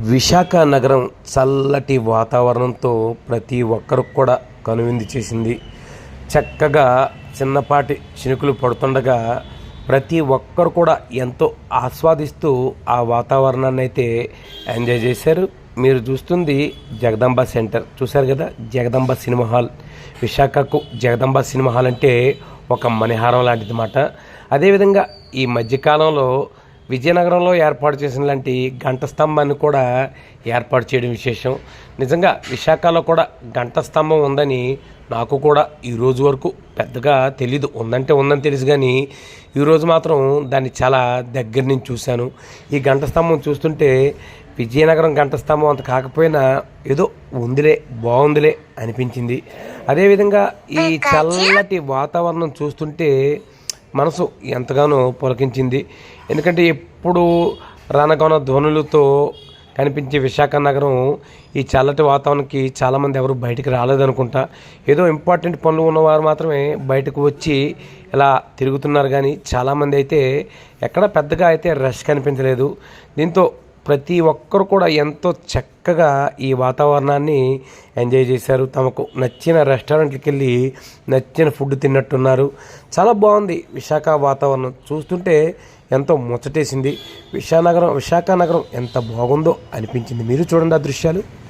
విశాఖ నగరం చల్లటి వాతావరణంతో ప్రతి ఒక్కరికి కూడా కనువిందు చేసింది. చక్కగా చిన్నపాటి చినుకులు పడుతుండగా ప్రతి ఒక్కరు కూడా ఎంతో ఆస్వాదిస్తూ ఆ వాతావరణాన్ని అయితే ఎంజాయ్ చేశారు. మీరు చూస్తుంది జగదంబ సెంటర్. చూశారు కదా? Jagadamba cinema hall. విశాఖకు జగదంబ సినిమా హాల్ అంటే ఒక మణిహారం లాంటిది మాట. అదేవిధంగా ఈ మధ్యకాలంలో విజయనగరంలో ఏర్పాటు చేసిన లాంటి గంట స్తంభాన్ని కూడా ఏర్పాటు చేయడం విశేషం. నిజంగా విశాఖలో కూడా గంట స్తంభం ఉందని నాకు కూడా ఈ రోజు వరకు పెద్దగా తెలీదు. ఉందంటే ఉందని తెలుసు కానీ ఈరోజు మాత్రం దాన్ని చాలా దగ్గర నుంచి చూశాను. ఈ గంట స్తంభం చూస్తుంటే విజయనగరం గంట స్తంభం అంత కాకపోయినా ఏదో ఉందిలే బాగుందిలే అనిపించింది. అదేవిధంగా ఈ చల్లటి వాతావరణం చూస్తుంటే మనసు ఎంతగానో పులకించింది. ఎందుకంటే ఎప్పుడు రానగాన ధ్వనులతో కనిపించే విశాఖ నగరం ఈ చల్లటి వాతావరణానికి చాలామంది ఎవరు బయటికి రాలేదనుకుంటా. ఏదో ఇంపార్టెంట్ పనులు ఉన్నవారు మాత్రమే బయటకు వచ్చి ఇలా తిరుగుతున్నారు కానీ చాలామంది అయితే ఎక్కడ పెద్దగా అయితే రష్ కనిపించలేదు. దీంతో ప్రతి ఒక్కరు కూడా ఎంతో చక్కగా ఈ వాతావరణాన్ని ఎంజాయ్ చేశారు. తమకు నచ్చిన రెస్టారెంట్కి వెళ్ళి నచ్చిన ఫుడ్ తిన్నట్టున్నారు. చాలా బాగుంది విశాఖ వాతావరణం. చూస్తుంటే ఎంతో ముచ్చటేసింది. విశానగరం విశాఖ నగరం ఎంత బాగుందో అనిపించింది. మీరు చూడండి ఆ దృశ్యాలు.